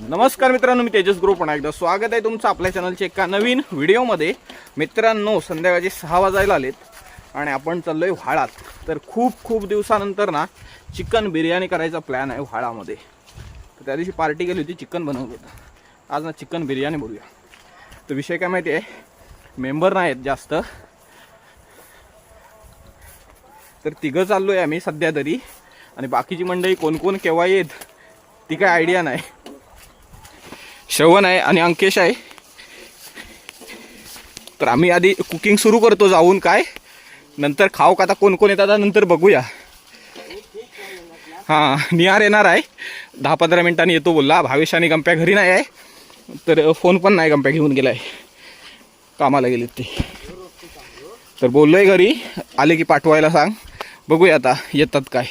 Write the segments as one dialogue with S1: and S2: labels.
S1: नमस्कार मित्रांनो मी तेजस ग्रुप पुन्हा एकदा स्वागत आहे तुमचं आपल्या चॅनलच्या एका नवीन व्हिडिओमध्ये. मित्रांनो संध्याकाळचे सहा वाजायला आलेत आणि आपण चाललो आहे व्हाळात. तर खूप खूप दिवसानंतर ना चिकन बिर्याणी करायचा प्लॅन आहे व्हाळामध्ये. तर त्या दिवशी पार्टी केली होती चिकन बनवलं होतं. आज ना चिकन बिर्याणी बोलूया तर विषय काय माहिती आहे? मेंबर नाही आहेत जास्त. तर तिघं चाललो आहे आम्ही सध्या तरी. आणि बाकीची मंडळी कोण कोण केव्हा येत ती काय आयडिया नाही. श्रवण आहे आणि अंकेश आहे. तर आम्ही आधी कुकिंग सुरू करतो जाऊन काय? नंतर खाऊ का आता कोण कोण येतात नंतर बघूया. हां निहार येणार आहे. दहा पंधरा मिनिटांनी येतो बोलला. भावेश आणि गंप्या घरी नाही आहे. तर फोन पण नाही गंप्या घेऊन गेलाय. कामाला गेलेत ते. तर बोललोय घरी. आले की पाठवायला सांग. बघूया आता येतात काय.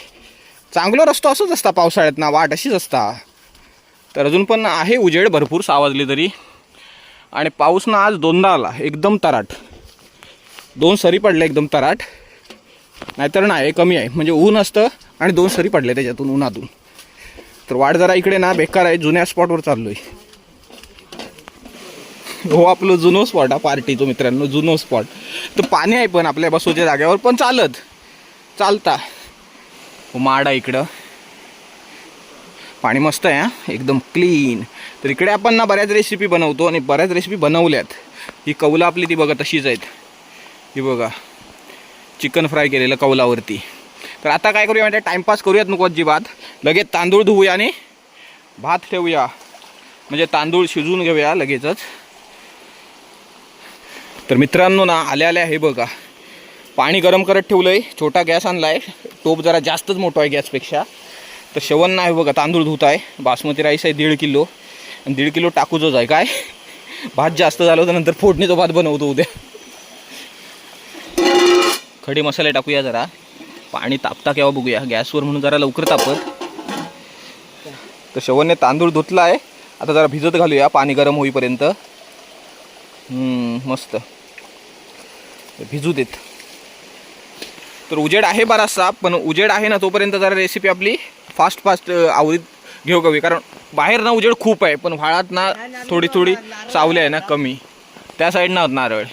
S1: चांगला रस्तो असंच असता पावसाळ्यात ना. वाट अशीच असता. तर अजून पण आहे उजेड भरपूर सावाजली तरी. आणि पाऊस ना आज दोनदा आला एकदम तराट. दोन सरी पडल्या एकदम तराट. नाहीतर नाही कमी आहे. म्हणजे ऊन असतं आणि दोन सरी पडले त्याच्यातून उन्हातून. तर वाट जरा इकडे ना बेकार आहे. जुन्या स्पॉटवर चाललोय. हो आपलं जुनो स्पॉट हा पार्टीचो मित्रांनो जुनो स्पॉट तर पाणी आहे पण आपल्या बसोच्या जागेवर पण चालत. चालता. हो माड आहे इकडं. पाणी मस्त आहे हां. एकदम क्लीन तर इकडे आपण ना बऱ्याच रेसिपी बनवतो आणि बऱ्याच रेसिपी बनवल्यात. ही कौला आपली ती बघा तशीच आहेत. ही बघा. चिकन फ्राय केलेलं कौलावरती. तर आता काय करूया म्हणजे टाईमपास करूयात नको अजिबात. लगेच तांदूळ धुवूया आणि भात ठेवूया. म्हणजे तांदूळ शिजवून घेऊया लगेचच. तर मित्रांनो ना आल्या आल्या हे बघा. पाणी गरम करत ठेवलं आहे छोटा गॅस आणला आहे टोप जरा जास्तच मोठा आहे गॅसपेक्षा. तर शेवण नाही बघा तांदूळ धुत आहे. बासमती राईस आहे दीड किलो. आणि दीड किलो टाकूचंच आहे. काय? भात जास्त झालं तर नंतर फोडणीचा भात बनवतो उद्या. खडे मसाले टाकूया जरा. पाणी तापता केव्हा बघूया. गॅसवर म्हणून जरा लवकर तापत. तर शेवणने तांदूळ धुतला आहे. आता जरा भिजत घालूया पाणी गरम होईपर्यंत. मस्त. भिजू देत. तर उजेड आहे बराचसा पण उजेड आहे ना तोपर्यंत जरा रेसिपी आपली फास्ट फास्ट आवडीत घेऊ कवी कारण बाहेर ना उजेड खूप आहे पण व्हाळात ना थोडी थोडी सावली आहे ना कमी. त्या साईडनं नारळ.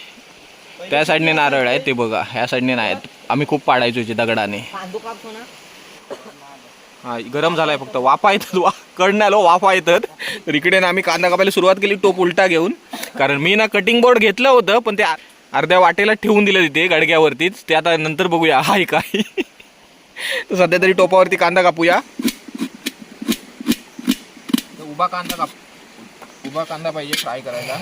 S1: त्या साईडने नारळ आहे ते बघा. ह्या साईडने नाही आहेत. आम्ही खूप पाडायचो इथे दगडाने. हा गरम झालाय फक्त. वाफा येतात वा कडनं आलो वाफा येतात. तर इकडे ना आम्ही कांदा कापायला सुरुवात केली टोप उलटा घेऊन. कारण मी ना कटिंग बोर्ड घेतलं होतं पण ते अर्ध्या वाटेला ठेवून दिलं तिथे गडग्यावरतीच. ते आता नंतर बघूया. हाय काय? तर सध्या तरी टोपावरती कांदा कापूया. उभा कांदा काप उभा कांदा पाहिजे फ्राय करायला.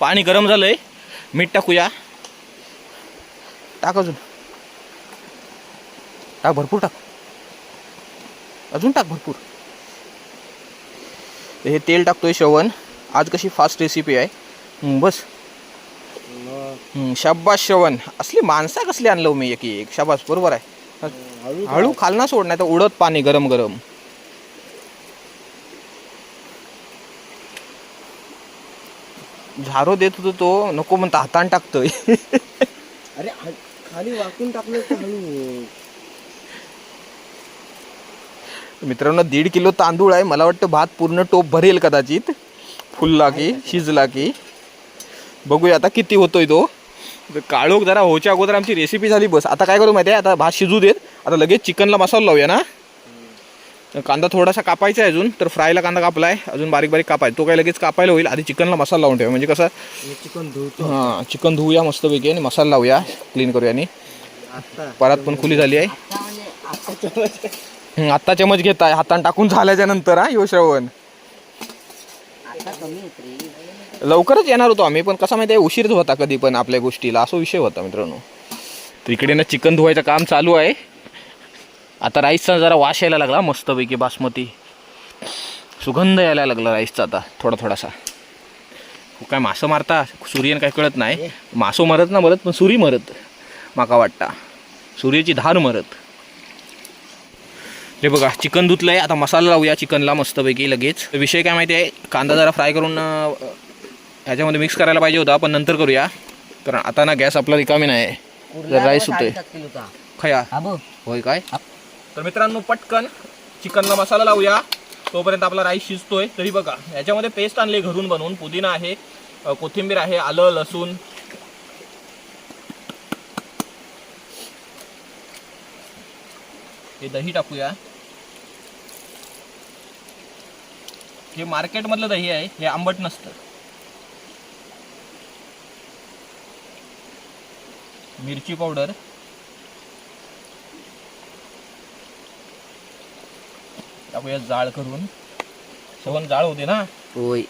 S1: पाणी गरम झालंय. मीठ टाकूया. टाक अजून. टाक भरपूर टाक. अजून टाक भरपूर. हे तेल टाकतोय श्रवण. आज कशी फास्ट रेसिपी आहे. बस. शाबास श्रवण. असली माणसा कसली आणलं हो मी एक एक. शाबास बरोबर आहे. हळू खालना सोड नाही तर उडत पाणी गरम गरम झारो देत होतो तो नको म्हणता हातान टाकतोय.
S2: अरे खाली वाकून टाकलं तर हळू.
S1: मित्रांनो दीड किलो तांदूळ आहे. मला वाटतं भात पूर्ण टोप भरेल कदाचित. फुलला की शिजला की. बघूया आता किती होतोय तो. तर काळोख जरा होच्या अगोदर आमची रेसिपी झाली बस. आता काय करू माहिती आहे? आता भात शिजू देत. आता लगेच चिकनला मसाला लावूया ना? कांदा थोडासा कापायचा आहे अजून तर फ्रायला कांदा कापलाय. अजून बारीक बारीक कापाय तो काय लगेच कापायला होईल? आधी चिकनला मसाला लावून ठेवा. म्हणजे कसं?
S2: चिकन धुतो.
S1: हां चिकन धुवूया मस्तपैकी आणि मसाला लावूया. क्लीन करूया आणि परत पण खुली झाली आहे. हं, आत्ता चमच घेत आहे. हातान टाकून झाल्याच्यानंतर हा यो श्रवण. लवकरच येणार होतो आम्ही पण कसा माहिती आहे उशीर होता कधी पण आपल्या गोष्टीला. असा विषय होता मित्रांनो. तर इकडे ना चिकन धुवायचं काम चालू आहे. आता राईसचा जरा वास यायला लागला मस्तपैकी बासमती. सुगंध यायला लागला राईसचा आता थोडा थोडासा. हो, काय मासं मारता सूर्यन काय कळत नाही. मासो मरत ना मरत पण सुरी मरत माका वाटता. सूर्याची धार मरत. हे बघा चिकन धुतलंय आता मसाला लावूया चिकनला मस्तपैकी लगेच. विषय काय माहिती आहे कांदा जरा फ्राय करून ह्याच्यामध्ये मिक्स करायला पाहिजे होता पण नंतर करूया. कारण आता ना गॅस आपला रिकामी नाही. राईस होते. खया. होय काय? तर मित्रांनो पटकन चिकनला मसाला लावूया. तोपर्यंत आपला राईस शिजतोय. तरी बघा याच्यामध्ये पेस्ट आणली घरून बनवून. पुदिना आहे कोथिंबीर आहे आलं लसूण. हे दही टाकूया. हे मार्केटमधलं दही आहे हे आंबट नसतं. मिरची पावडर. टाकूया जाळ करून सवन जाळ होते ना.
S2: होय.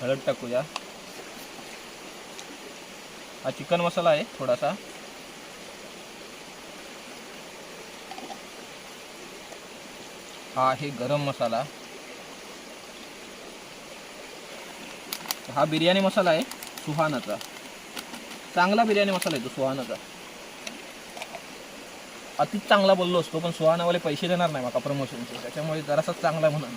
S1: हळद टाकूया. हा चिकन मसाला आहे थोडासा. हा आहे गरम मसाला. हा बिर्याणी मसाला आहे सुहानाचा. चांगला बिर्याणी मसाला आहे तो सुहानाचा. अतिच चांगला बोललो असतो पण सुहानावाले पैसे देणार नाही माका प्रमोशनचे त्याच्यामुळे जरासा चांगला म्हणून.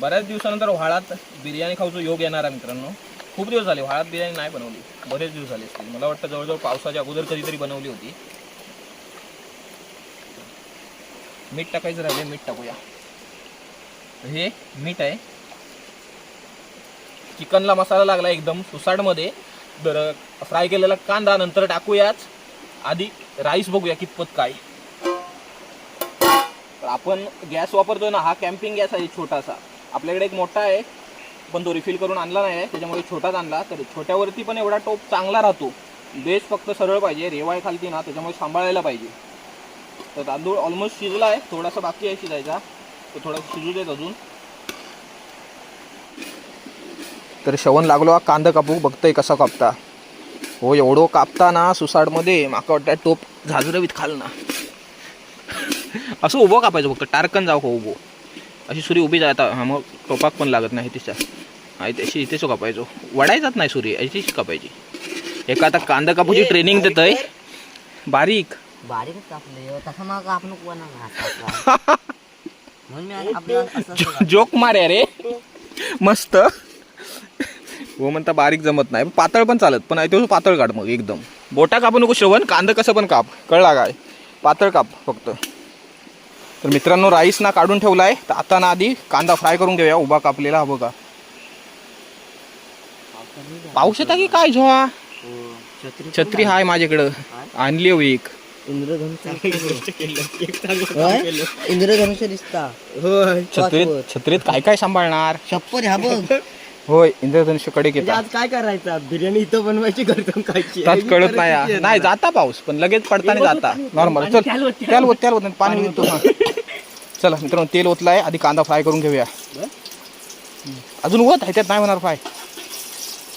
S1: बऱ्याच दिवसानंतर व्हाळात बिर्याणी खाऊचा योग येणार आहे मित्रांनो. खूप दिवस झाले व्हाळात बिर्याणी नाही बनवली. बरेच दिवस झाले असतील. मला वाटतं जवळजवळ पावसाच्या अगोदर कधीतरी बनवली होती. मीठ टाकायचं राहिले मीठ टाकूया. हे मीठ आहे. चिकनला मसाला लागला एकदम सुसाडमध्ये तर फ्राय केलेला कांदा नंतर टाकूयाच आधी राईस बघूया कितपत काय. तर आपण गॅस वापरतोय ना हा कॅम्पिंग गॅस आहे छोटासा. आपल्याकडे एक मोठा आहे पण तो रिफिल करून आणला नाही आहे. त्याच्यामुळे छोटाच आणला. तर छोट्यावरती पण एवढा टोप चांगला राहतो. बेस फक्त सरळ पाहिजे रेवाय खालती ना त्याच्यामुळे सांभाळायला पाहिजे. तर तांदूळ ऑलमोस्ट शिजला आहे. थोडासा बाकी आहे शिजायचा. तो थोडासा शिजू देत अजून. तर श्रवण लागलो हा कांदा कापू बघतोय कसा कापता. हो एवढं कापता ना सुसाडमध्ये माका वाटतं टोप झाजुरवीत खाल ना असं उभं कापायचं फक्त टारकन जाऊ का उभं. अशी सुरी उभी जाता हा मग टोपाक पण लागत नाही तिच्या. आणि तशी इथेच कापायचो. वडायचाच नाही सुरी अशीच कापायची. एका आता कांदा कापूची ट्रेनिंग देतय. बारीक.
S2: बारीक कापले असं
S1: जोक मारे रे. मस्त. हो म्हणता बारीक जमत नाही. पातळ पण चालत पण आहे तो पातळ काढ मग एकदम. बोटा कापू नको श्रवण कांदा कसं पण काप. कळला काय? पातळ काप फक्त. तर मित्रांनो राईस ना काढून ठेवलाय. तर आता ना आधी कांदा फ्राय करून घेऊया. उभा कापलेला हा बघा. पाऊस येता की काय झोळा?
S2: छत्री
S1: छत्री हाय माझ्याकडं. आणली हो एक.
S2: इंद्रधनुष्य इंद्रधनुष्य दिसता
S1: छत्रीत छत्रीत काय काय सांभाळणार?
S2: शप्पर ह्या बघ.
S1: होय इंद्रधनुष्यकडे
S2: म्हणजे आज काय करायचं? बिर्याणी इथं बनवायची घरतून खायची.
S1: त्यात कळत नाही. नाही जाता पाऊस पण लगेच पडताना जाता. नॉर्मल चल त्याल होत त्याल होत पाणी हा. चला मित्रांनो तेल ओतलाय आधी कांदा फ्राय करून घेऊया. अजून होत आहे त्यात नाही होणार फ्राय.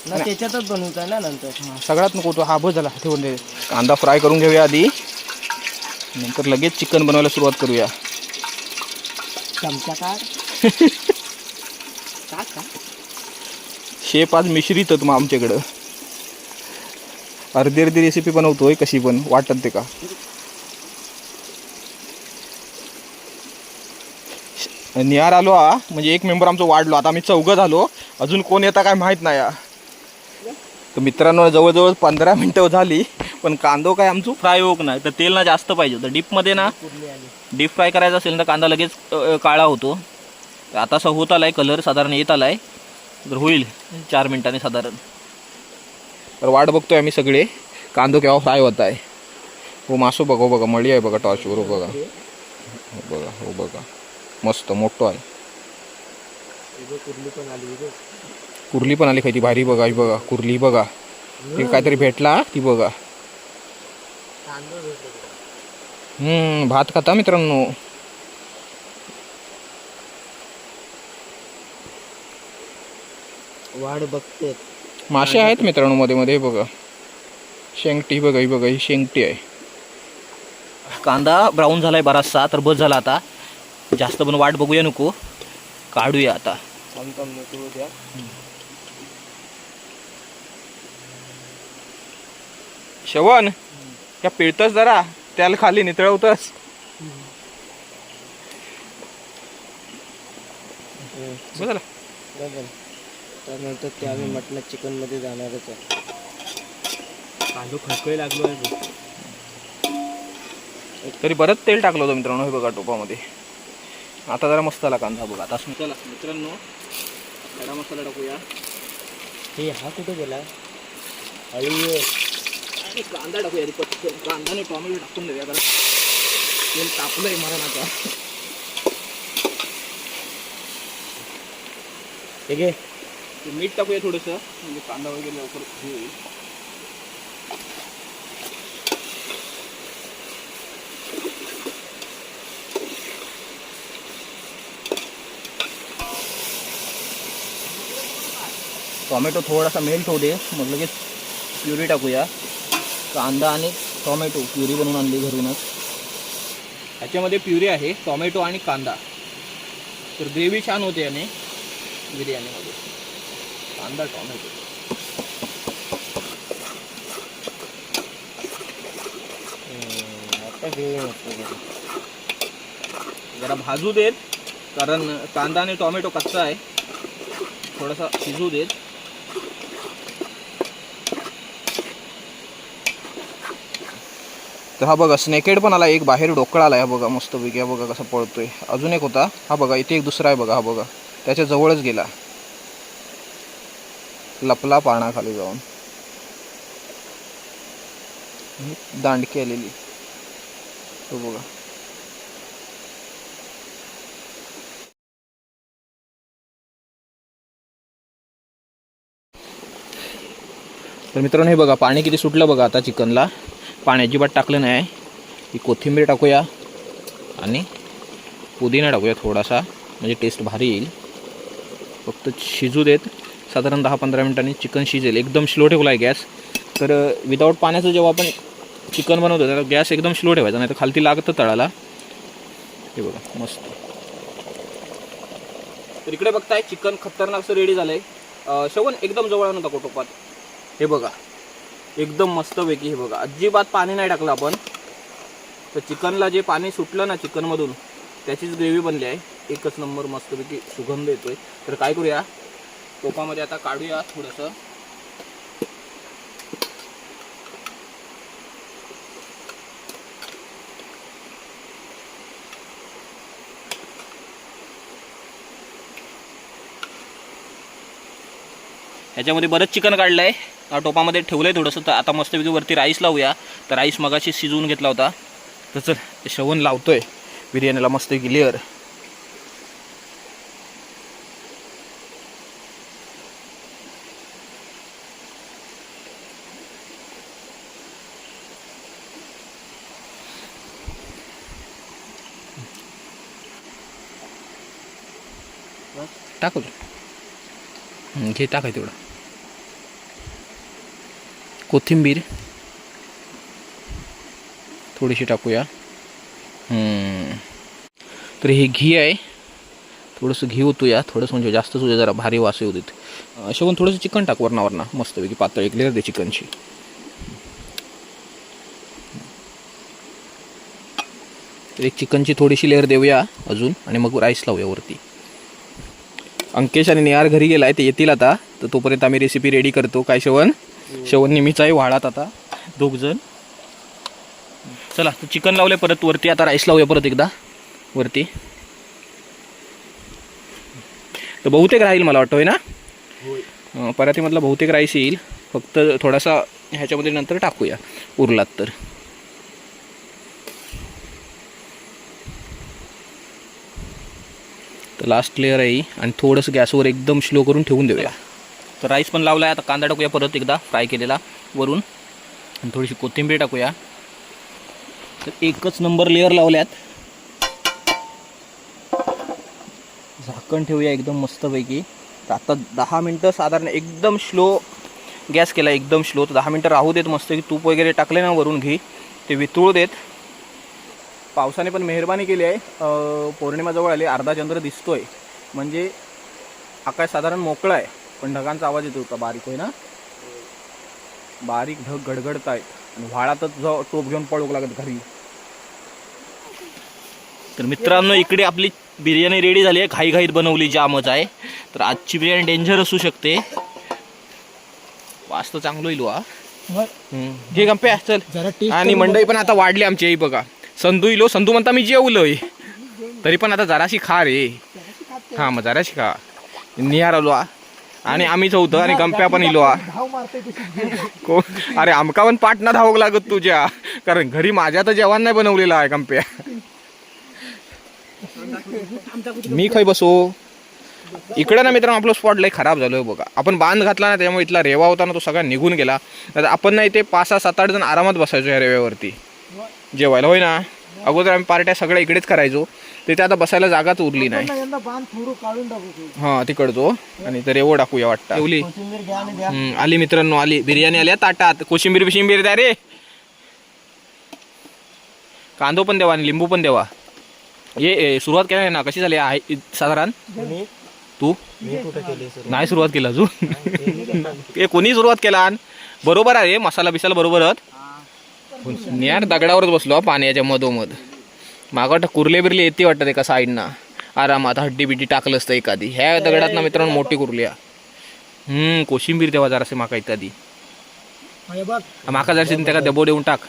S2: ना त्याच्यातच बनवता ना नंतर.
S1: सगळ्यात नको तो हा बस झाला ठेवून दे. कांदा फ्राय करून घेऊया आधी. नंतर लगेच चिकन बनवायला सुरुवात करूया.
S2: चमचा काढ. का?
S1: शेप आज मिश्रित मग आमच्याकडं. अर्धी अर्धी रेसिपी बनवतोय कशी पण वाटत ते का? निहार आलो हा म्हणजे एक मेंबर आमचं वाढलो आता आम्ही चौघं झालो अजून कोण येता काय माहीत नाही तर मित्रांनो जवळजवळ पंधरा मिनटं झाली पण कांदो काय आमचं? फ्राय होत नाही तर तेल ना जास्त पाहिजे तर डीपमध्ये ना डीप फ्राय करायचा असेल तर कांदा लगेच काळा होतो. आता असं होत आलाय कलर साधारण येत आलाय. तर होईल चार मिनिटांनी साधारण. तर वाट बघतोय आम्ही सगळे. कांदो केव्हा फ्राय होत आहे? हो मासो बघा हो बघा मळी आहे बघा टॉर्चवर हो बघा. हो बघा हो बघा. मस्त मोठं आहे. कुर्ली पण आली खायची भारी बघा ही बघा कुर्ली बघा. ती काहीतरी भेटला ती बघा. हम्म भात खाता मित्रांनो.
S2: वाढ बघते.
S1: मासे आहेत मित्रांनो मध्ये मध्ये बघा. शेंगटी बघा ही बघा ही शेंगटी आहे.
S3: कांदा ब्राऊन झालाय बराचसा तर बस झाला आता. जास्त पण वाट बघूया नको. काढूया आता.
S1: श्रवण या पिळतस जरा? त्याला खाली नितळवतस? झालं.
S2: त्यानंतर ते आम्ही मटण चिकनमध्ये जाणारच आहे. कांदो खळखळी लागलो आहे
S1: तरी बरंच तेल टाकलं होतं मित्रांनो हे बघा टोपामध्ये. आता जरा मस्त आला कांदा बघा. आता चला मित्रांनो खडा मसाला टाकूया.
S2: हे हा कुठे गेला? हळू
S1: आणि कांदा टाकूया पटकन. कांदा आणि टोमॅटो टाकून देऊया कारण तेल तापलंय मरण आता.
S2: हे घे.
S1: ते मीठ टाकूया थोडंसं. म्हणजे कांदा वगैरे लवकर हे होईल.
S3: टोमॅटो थोडासा मेल्ट होऊ दे. मग लगेच प्युरी टाकूया. कांदा आणि टोमॅटो प्युरी बनवून आणली घरूनच.
S1: ह्याच्यामध्ये प्युरी आहे टोमॅटो आणि कांदा. तर ग्रेव्ही छान होते याने. बिर्याणीमध्ये. कांदा टोमॅटो जरा भाजू देत कारण कांदा आणि टोमॅटो कच्चा आहे थोडासा शिजू देत. तर हा बघा स्नेकेड पण आला एक बाहेर डोकळा आला हा बघा मस्त हा बघा कसा पळतोय. अजून एक होता हा बघा इथे एक दुसरा आहे बघा हा बघा. त्याच्या जवळच गेला. लपला पाण्याखाली जाऊन दांडकी आलेली. तो बघा. तर मित्रांनो हे बघा पाणी किती सुटलं बघा आता चिकनला. पाणी अजिबात टाकलं नाही. ही कोथिंबीर टाकूया आणि पुदिना टाकूया थोडासा. म्हणजे टेस्ट भारी येईल. फक्त शिजू देत. साधारण दहा पंधरा मिनिटांनी चिकन शिजेल. एकदम स्लो ठेवला आहे गॅस. तर विदाऊट पाण्याचं जेव्हा आपण चिकन बनवतो त्याला गॅस एकदम स्लो ठेवायचा नाही तर खालती लागतं तळाला. हे बघा मस्त. तर इकडे बघताय चिकन खतरनाक असं रेडी झालं आहे श्रवण एकदम जवळ आणून टाकू टोपात हे बघा एकदम मस्तपैकी हे बघा. अजिबात पाणी नाही टाकलं आपण. तर चिकनला जे पाणी सुटलं ना चिकनमधून त्याचीच ग्रेव्ही बनली आहे. एकच नंबर मस्तपैकी सुगंध येतोय. तर काय करूया? टोपामध्ये आता काढूया थोडंसं.
S3: ह्याच्यामध्ये बरंच चिकन काढलं आहे टोपामध्ये ठेवलं आहे थोडंसं. तर आता मस्तपैकी वरती राईस लावूया. तर राईस मगाशी शिजवून घेतला होता.
S1: तर चल श्रवण लावतोय. बिर्याणीला मस्त लेअर टाकू हं, घे टाकाय तेवढं. कोथिंबीर. थोडीशी टाकूया. हम्म. तर हे घी आहे. थोडंसं घी होतो या थोडंसं म्हणजे जास्तच होते जरा भारी वास येऊ देत. शेवण थोडंसं चिकन टाक वरणावरना मस्तपैकी पातळ एक लेअर दे चिकनची. तर एक चिकनची थोडीशी लेअर देऊया अजून आणि मग राईस लावूया वरती. अंकेश आणि निहार घरी गेलाय ते येतील आता. तर तोपर्यंत आम्ही रेसिपी रेडी करतो. काय श्रवण? श्रवण नेहमीच आहे वाळात आता दोघजण. चला तर चिकन लावले परत वरती. आता राईस लावूया परत एकदा. वरती. तर बहुतेक राहील मला वाटतं होय ना? अं, परातीमधला बहुतेक राईस येईल. फक्त थोडासा ह्याच्यामध्ये नंतर टाकूया. उरलात तर. तर लास्ट लेअर आहे आणि थोडंसं गॅसवर एकदम स्लो करून ठेवून देऊया. तर राईस पण लावला आहे आता कांदा टाकूया परत एकदा फ्राय केलेला वरून. आणि थोडीशी कोथिंबीर टाकूया. तर एकच नंबर लेअर लावल्यात. झाकण ठेवूया एकदम मस्तपैकी. तर आता दहा मिनटं साधारण एकदम स्लो गॅस केला एकदम स्लो तर दहा मिनटं राहू देत मस्त. की तूप वगैरे टाकले ना वरून घी ते वितळू देत. पावसाने पण मेहरबानी केली आहे. पौर्णिमाजवळ आली अर्धा चंद्र दिसतोय. म्हणजे आकाश साधारण मोकळा आहे. पण ढगांचा आवाज येतो होता बारीक होय ना? बारीक ढग गडगडत आहेत आणि व्हाळातच जो टोप घेऊन पळू लागत घरी.
S3: तर मित्रांनो इकडे आपली बिर्याणी रेडी झाली आहे. घाई घाईत बनवली जामच आहे. तर आजची बिर्याणी डेंजर असू शकते. वास तर चांगलं येईल वा
S1: घे गंप्या चल.
S2: जरा
S1: आणि मंडई पण आता वाढली आमची आई बघा. संधू इलो संधू म्हणता मी जेवलोय. तरी पण आता जराशी खा रे. हा मग जराशी खा. निहार आलो आ. आणि आम्ही चौथं आणि गंप्या पण इलो आ अरे आमका पण पाठ ना धावक लागत तुझ्या. कारण घरी माझ्या तर जेवण नाही बनवलेलं आहे गंप्या. मी खय बसू. इकडे ना मित्रांनो आपलं स्पॉट लय खराब झालोय बघा. आपण बांध घातला ना त्यामुळे इथला रेवा होता ना तो सगळा निघून गेला. तर आपण नाही ते पाच सहा सात आठ जण आरामात बसायचो या रेव्यावरती. जेवायला होय ना? अगोदर आम्ही पार्ट्या सगळ्या इकडेच करायचो. तिथे आता बसायला जागाच उरली नाही. हा तिकडचो. आणि तर रेवो टाकूया वाटतं. ठेवली आली मित्रांनो आली. बिर्याणी आली ताटात. कोशिंबीर बिशिंबीर द्या रे. कांदो पण देवा आणि लिंबू पण देवा. ये सुरुवात केली ना? कशी झाली? आहे साधारण? तू? नाही सुरुवात केला अजून. कोणी सुरुवात केला? बरोबर आहे मसाला बिसाला बरोबरच यार दगडावरच बसलो पाण्याच्या मधोमध. मागं वाटतं कुर्ले बिरले येते वाटतं एका साईडना. आरामात हड्डी बिड्डी टाकलं असतं एखादी. ह्या दगडात ना मित्रांनो मोठी कुर्ली हा. हम्म कोशिंबीर देवा जरासे माका एखादी
S2: हे बघ.
S1: माका जराशी त्याला दबो देऊन टाक.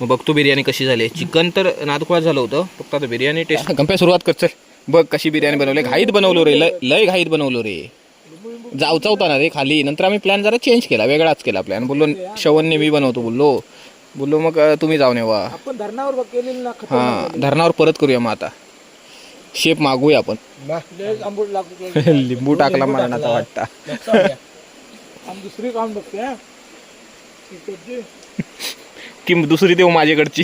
S1: मग बघतो बिर्याणी कशी झाली. चिकन तर नादकुळा झालं होतं. फक्त आता बिर्याणी टेस्ट कंप्या सुरुवात कर चल. बघ कशी बिर्याणी बनवली. घाईत बनवलो रे. लय लय घाईत बनवलो रे. जावचा होता ना रे खाली. नंतर आम्ही प्लॅन जरा चेंज केला. वेगळाच केला प्लॅन बोललो शवनने मी बनवतो बोललो. बोललो मग अं, तुम्ही जाऊन येवा.
S2: आपण धरणावर बघ केलेली ना
S1: हा धरणावर परत करूया मग आता. शेप मागूया आपण. लिंबू टाकला मरणाचा वाटता.
S2: आम्ही दुसरी काम बघते हा. इकडची
S1: की दुसरी देऊ माझ्याकडची.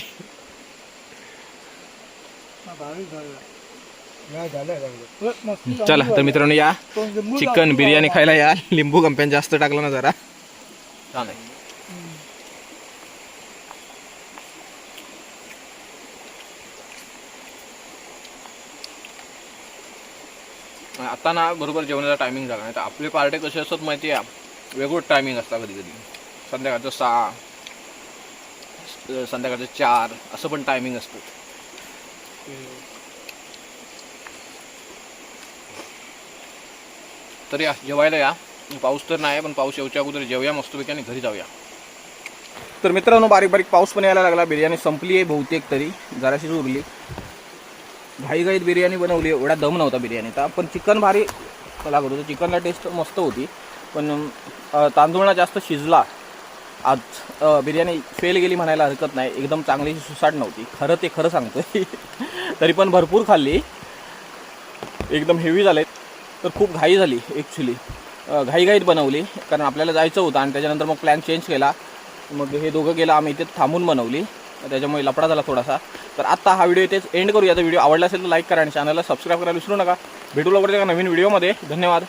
S2: भावी झालं.
S1: चला तर मित्रांनो या. चिकन बिर्याणी खायला या. लिंबू कंप्यान जास्त टाकलं ना जरा. आता ना बरोबर जेवणाचा टायमिंग झाला नाही. तर आपले पार्टे कसे असतात माहिती आहे वेगळं टायमिंग असतं कधी कधी. संध्याकाळचं सहा संध्याकाळचं चार असं पण टायमिंग असतं. तर या जेवायला या. पाऊस तर नाही पण पाऊस येऊच्या अगोदर जेवूया मस्तपैकी आणि घरी जाऊया. तर मित्रांनो बारीक बारीक पाऊस पण यायला लागला. बिर्याणी संपली आहे बहुतेक तरी. जराशीच उरली घाईघाईत बिर्याणी बनवली. एवढा दम नव्हता बिर्याणीचा. पण चिकन भारी लागत होतं चिकनला टेस्ट मस्त होती. पण अं, तांदूळ जास्त शिजला. आज बिर्याणी फेल गेली म्हणायला हरकत नाही. एकदम चांगली सुसाट नव्हती. खरं ते खरं सांगतोय. तरी पण भरपूर खाल्ली. एकदम हेवी झाले. तर खूप घाई झाली ॲक्च्युली घाईघाईत बनवली. कारण आपल्याला जायचं होतं आणि त्याच्यानंतर मग प्लॅन चेंज केला. मग हे दोघं गेलं. आम्ही इथे थांबून बनवली. त्याच्यामुळे लपडा झाला थोडासा. तर आता हा व्हिडिओ इथेच एंड करूया. तर व्हिडिओ आवडला असेल तर लाईक करा आणि चॅनलला सबस्क्राईब करायला विसरू नका. भेटू लवकर एका नवीन व्हिडिओमध्ये धन्यवाद.